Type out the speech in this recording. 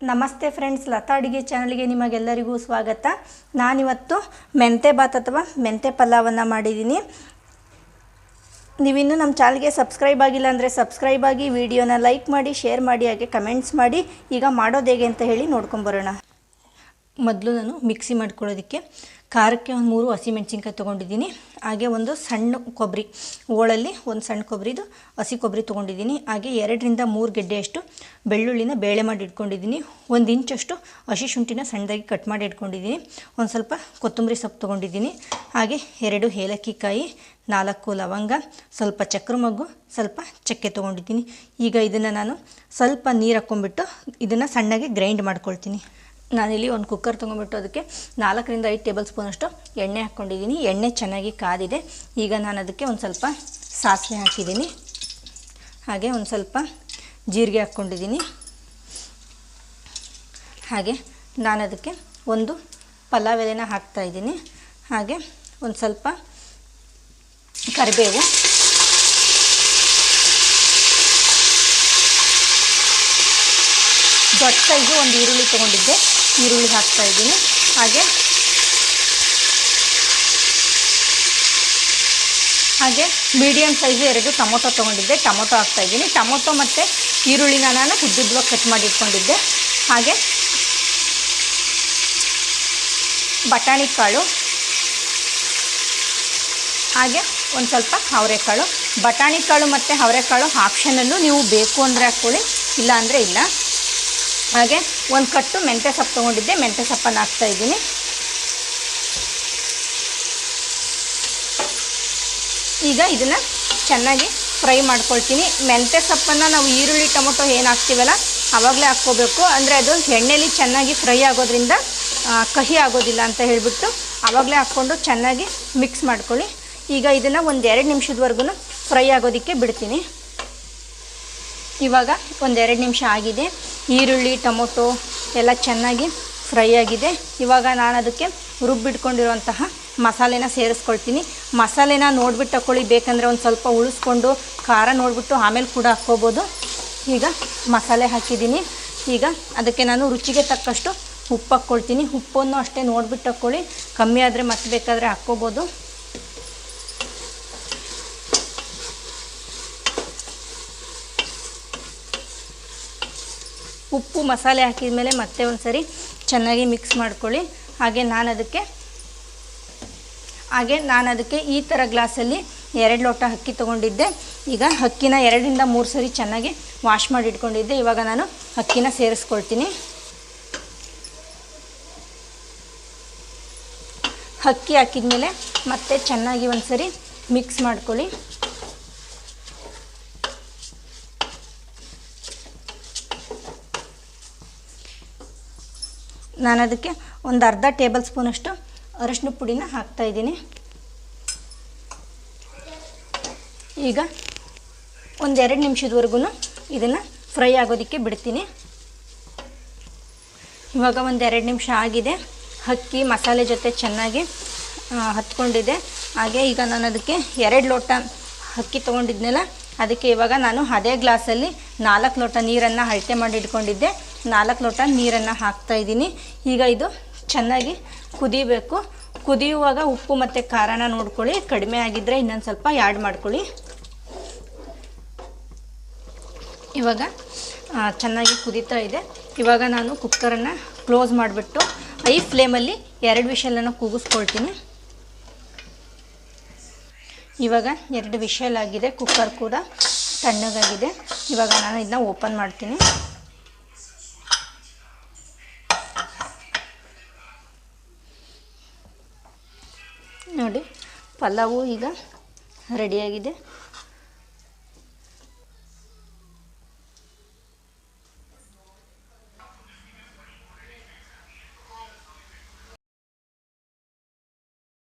ನಮಸ್ತೆ ಫ್ರೆಂಡ್ಸ್, ಲತಾ ಅಡುಗೆ ಚಾನಲ್ಗೆ ನಿಮಗೆಲ್ಲರಿಗೂ ಸ್ವಾಗತ. ನಾನಿವತ್ತು ಮೆಂತೆ ಬಾತ್ ಅಥವಾ ಮೆಂತೆ ಪಲಾವನ್ನು ಮಾಡಿದ್ದೀನಿ. ನೀವಿನ್ನೂ ನಮ್ಮ ಚಾನಲ್ಗೆ ಸಬ್ಸ್ಕ್ರೈಬ್ ಆಗಿಲ್ಲ ಅಂದರೆ ಸಬ್ಸ್ಕ್ರೈಬ್ ಆಗಿ, ವಿಡಿಯೋನ ಲೈಕ್ ಮಾಡಿ, ಶೇರ್ ಮಾಡಿ, ಹಾಗೆ ಕಮೆಂಟ್ಸ್ ಮಾಡಿ. ಈಗ ಮಾಡೋದು ಹೇಗೆ ಅಂತ ಹೇಳಿ ನೋಡ್ಕೊಂಬರೋಣ ಮೊದಲು ನಾನು ಮಿಕ್ಸಿ ಮಾಡ್ಕೊಳ್ಳೋದಕ್ಕೆ ಖಾರಕ್ಕೆ ಒಂದು ಮೂರು ಹಸಿಮೆಣ್ಸಿನ್ಕಾಯಿ ತೊಗೊಂಡಿದ್ದೀನಿ. ಹಾಗೆ ಒಂದು ಸಣ್ಣ ಕೊಬ್ಬರಿ, ಓಳಲ್ಲಿ ಒಂದು ಸಣ್ಣ ಕೊಬ್ಬರಿದು ಹಸಿ ಕೊಬ್ಬರಿ ತೊಗೊಂಡಿದ್ದೀನಿ. ಹಾಗೆ ಎರಡರಿಂದ ಮೂರು ಗೆಡ್ಡೆಯಷ್ಟು ಬೆಳ್ಳುಳ್ಳಿನ ಬೇಳೆ ಮಾಡಿ ಇಟ್ಕೊಂಡಿದ್ದೀನಿ. ಒಂದು ಇಂಚಷ್ಟು ಹಸಿ ಶುಂಠಿನ ಸಣ್ಣದಾಗಿ ಕಟ್ ಮಾಡಿ ಇಟ್ಕೊಂಡಿದ್ದೀನಿ. ಒಂದು ಸ್ವಲ್ಪ ಕೊತ್ತಂಬರಿ ಸೊಪ್ಪು ತೊಗೊಂಡಿದ್ದೀನಿ. ಹಾಗೆ ಎರಡು ಏಲಕ್ಕಿಕಾಯಿ, ನಾಲ್ಕು ಲವಂಗ, ಸ್ವಲ್ಪ ಚಕ್ರ ಮಗ್ಗು, ಸ್ವಲ್ಪ ಚಕ್ಕೆ ತೊಗೊಂಡಿದ್ದೀನಿ. ಈಗ ಇದನ್ನು ನಾನು ಸ್ವಲ್ಪ ನೀರು ಹಾಕ್ಕೊಂಬಿಟ್ಟು ಇದನ್ನು ಸಣ್ಣಗೆ ಗ್ರೈಂಡ್ ಮಾಡ್ಕೊಳ್ತೀನಿ. ನಾನಿಲ್ಲಿ ಒಂದು ಕುಕ್ಕರ್ ತೊಗೊಂಬಿಟ್ಟು ಅದಕ್ಕೆ ನಾಲ್ಕರಿಂದ ಐದು ಟೇಬಲ್ ಸ್ಪೂನಷ್ಟು ಎಣ್ಣೆ ಹಾಕ್ಕೊಂಡಿದ್ದೀನಿ. ಎಣ್ಣೆ ಚೆನ್ನಾಗಿ ಕಾದಿದೆ. ಈಗ ನಾನು ಅದಕ್ಕೆ ಒಂದು ಸ್ವಲ್ಪ ಸಾಸಿವೆ ಹಾಕಿದ್ದೀನಿ. ಹಾಗೆ ಒಂದು ಸ್ವಲ್ಪ ಜೀರಿಗೆ ಹಾಕ್ಕೊಂಡಿದ್ದೀನಿ. ಹಾಗೆ ನಾನು ಅದಕ್ಕೆ ಒಂದು ಪಲಾವ್ ಎಲೆನ ಹಾಕ್ತಾಯಿದ್ದೀನಿ ಹಾಗೆ ಒಂದು ಸ್ವಲ್ಪ ಕರಿಬೇವು. ದೊಡ್ಡ ಸೈಜು ಒಂದು ಈರುಳ್ಳಿ ತೊಗೊಂಡಿದ್ದೆ. ಈರುಳ್ಳಿ ಹಾಕ್ತಾ ಇದ್ದೀನಿ. ಹಾಗೆ ಹಾಗೆ ಮೀಡಿಯಮ್ ಸೈಜು ಎರಡು ಟೊಮೊಟೊ ತೊಗೊಂಡಿದ್ದೆ. ಟೊಮೊಟೊ ಹಾಕ್ತಾ ಇದ್ದೀನಿ. ಟೊಮೊಟೊ ಮತ್ತು ಈರುಳ್ಳಿನ ನಾನು ಉದ್ದುದ್ದವಾಗಿ ಕಟ್ ಮಾಡಿ ಇಟ್ಕೊಂಡಿದ್ದೆ. ಹಾಗೆ ಬಟಾಣಿ ಕಾಳು. ಹಾಗೆ ಒಂದು ಸ್ವಲ್ಪ ಅವರೆಕಾಳು ಬಟಾಣಿ ಕಾಳು ಮತ್ತು ಅವರೆಕಾಳು ಆಪ್ಷನಲ್ಲು ನೀವು ಬೇಕು ಅಂದರೆ ಹಾಕ್ಕೊಳ್ಳಿ. ಇಲ್ಲ ಅಂದರೆ ಇಲ್ಲ. ಹಾಗೆ ಒಂದು ಕಟ್ಟು ಮೆಂತ್ಯ ಸೊಪ್ಪು ತೊಗೊಂಡಿದ್ದೆ. ಮೆಂತ್ಯ ಸೊಪ್ಪನ್ನು ಹಾಕ್ತಾ ಇದ್ದೀನಿ. ಈಗ ಇದನ್ನು ಚೆನ್ನಾಗಿ ಫ್ರೈ ಮಾಡ್ಕೊಳ್ತೀನಿ. ಮೆಂತ್ಯ ಸೊಪ್ಪನ್ನು ನಾವು ಈರುಳ್ಳಿ, ಟೊಮೊಟೊ ಏನು ಹಾಕ್ತೀವಲ್ಲ ಆವಾಗಲೇ ಹಾಕ್ಕೋಬೇಕು. ಅಂದರೆ ಅದು ಎಣ್ಣೆಲಿ ಚೆನ್ನಾಗಿ ಫ್ರೈ ಆಗೋದ್ರಿಂದ ಕಹಿ ಆಗೋದಿಲ್ಲ ಅಂತ ಹೇಳಿಬಿಟ್ಟು ಆವಾಗಲೇ ಹಾಕ್ಕೊಂಡು ಚೆನ್ನಾಗಿ ಮಿಕ್ಸ್ ಮಾಡ್ಕೊಳ್ಳಿ. ಈಗ ಇದನ್ನು ಒಂದು ಎರಡು ನಿಮಿಷದವರೆಗೂ ಫ್ರೈ ಆಗೋದಕ್ಕೆ ಬಿಡ್ತೀನಿ. ಇವಾಗ ಒಂದೆರಡು ನಿಮಿಷ ಆಗಿದೆ. ಈರುಳ್ಳಿ, ಟೊಮೊಟೊ ಎಲ್ಲ ಚೆನ್ನಾಗಿ ಫ್ರೈ ಆಗಿದೆ. ಇವಾಗ ನಾನು ಅದಕ್ಕೆ ರುಬ್ಬಿಟ್ಕೊಂಡಿರುವಂತಹ ಮಸಾಲೆನ ಸೇರಿಸ್ಕೊಳ್ತೀನಿ. ಮಸಾಲೆನ ನೋಡ್ಬಿಟ್ಟು ಹಾಕೊಳ್ಳಿ ಬೇಕಂದರೆ ಒಂದು ಸ್ವಲ್ಪ ಉಳಿಸ್ಕೊಂಡು ಖಾರ ನೋಡಿಬಿಟ್ಟು ಆಮೇಲೆ ಕೂಡ ಹಾಕ್ಕೋಬೋದು. ಈಗ ಮಸಾಲೆ ಹಾಕಿದ್ದೀನಿ. ಈಗ ಅದಕ್ಕೆ ನಾನು ರುಚಿಗೆ ತಕ್ಕಷ್ಟು ಉಪ್ಪು ಹಾಕ್ಕೊಳ್ತೀನಿ. ಉಪ್ಪನ್ನು ಅಷ್ಟೇ ನೋಡ್ಬಿಟ್ಟು ಹಾಕ್ಕೊಳ್ಳಿ ಕಮ್ಮಿ ಆದರೆ ಮತ್ತೆ ಬೇಕಾದರೆ ಹಾಕ್ಕೋಬೋದು. ಉಪ್ಪು ಮಸಾಲೆ ಹಾಕಿದ ಮೇಲೆ ಮತ್ತೆ ಒಂದು ಸರಿ ಚೆನ್ನಾಗಿ ಮಿಕ್ಸ್ ಮಾಡ್ಕೊಳ್ಳಿ. ಹಾಗೆ ನಾನು ಅದಕ್ಕೆ ಹಾಗೆ ನಾನು ಅದಕ್ಕೆ ಈ ಥರ ಗ್ಲಾಸಲ್ಲಿ ಎರಡು ಲೋಟ ಅಕ್ಕಿ ತೊಗೊಂಡಿದ್ದೆ. ಈಗ ಅಕ್ಕಿನ ಎರಡರಿಂದ ಮೂರು ಸರಿ ಚೆನ್ನಾಗಿ ವಾಶ್ ಮಾಡಿ ಇಟ್ಕೊಂಡಿದ್ದೆ. ಇವಾಗ ನಾನು ಅಕ್ಕಿನ ಸೇರಿಸ್ಕೊಳ್ತೀನಿ. ಅಕ್ಕಿ ಹಾಕಿದ ಮೇಲೆ ಮತ್ತೆ ಚೆನ್ನಾಗಿ ಒಂದು ಸರಿ ಮಿಕ್ಸ್ ಮಾಡ್ಕೊಳ್ಳಿ. ನಾನು ಅದಕ್ಕೆ ಒಂದು ಅರ್ಧ ಟೇಬಲ್ ಸ್ಪೂನಷ್ಟು ಅರಶಿನ ಪುಡಿನ ಹಾಕ್ತಾಯಿದ್ದೀನಿ ಈಗ ಒಂದೆರಡು ನಿಮಿಷದವರೆಗೂ ಇದನ್ನು ಫ್ರೈ ಆಗೋದಕ್ಕೆ ಬಿಡ್ತೀನಿ. ಇವಾಗ ಒಂದೆರಡು ನಿಮಿಷ ಆಗಿದೆ. ಅಕ್ಕಿ, ಮಸಾಲೆ ಜೊತೆ ಚೆನ್ನಾಗಿ ಹತ್ಕೊಂಡಿದೆ. ಹಾಗೆ ಈಗ ನಾನು ಅದಕ್ಕೆ ಎರಡು ಲೋಟ ಅಕ್ಕಿ ತೊಗೊಂಡಿದ್ನಲ್ಲ ಅದಕ್ಕೆ ಇವಾಗ ನಾನು ಅದೇ ಗ್ಲಾಸಲ್ಲಿ ನಾಲ್ಕು ಲೋಟ ನೀರನ್ನು ಅಳತೆ ಮಾಡಿ ಇಟ್ಕೊಂಡಿದ್ದೆ. ನಾಲ್ಕು ಲೋಟ ನೀರನ್ನು ಹಾಕ್ತಾಯಿದ್ದೀನಿ ಈಗ ಇದು ಚೆನ್ನಾಗಿ ಕುದಿಬೇಕು. ಕುದಿಯುವಾಗ ಉಪ್ಪು ಮತ್ತು ಖಾರನ ನೋಡ್ಕೊಳ್ಳಿ. ಕಡಿಮೆ ಆಗಿದ್ದರೆ ಇನ್ನೊಂದು ಸ್ವಲ್ಪ ಆ್ಯಡ್ ಮಾಡ್ಕೊಳ್ಳಿ. ಇವಾಗ ಚೆನ್ನಾಗಿ ಕುದೀತಾ ಇದೆ. ಇವಾಗ ನಾನು ಕುಕ್ಕರನ್ನು ಕ್ಲೋಸ್ ಮಾಡಿಬಿಟ್ಟು ಐ ಫ್ಲೇಮಲ್ಲಿ ಎರಡು ವಿಷಲನ್ನು ಕೂಗಿಸ್ಕೊಳ್ತೀನಿ. ಇವಾಗ ಎರಡು ವಿಷಲ್ ಆಗಿದೆ ಕುಕ್ಕರ್ ಕೂಡ ತಣ್ಣಗಾಗಿದೆ. ಇವಾಗ ನಾನು ಇದನ್ನ ಓಪನ್ ಮಾಡ್ತೀನಿ. ನೋಡಿ, ಪಲಾವು ಈಗ ರೆಡಿಯಾಗಿದೆ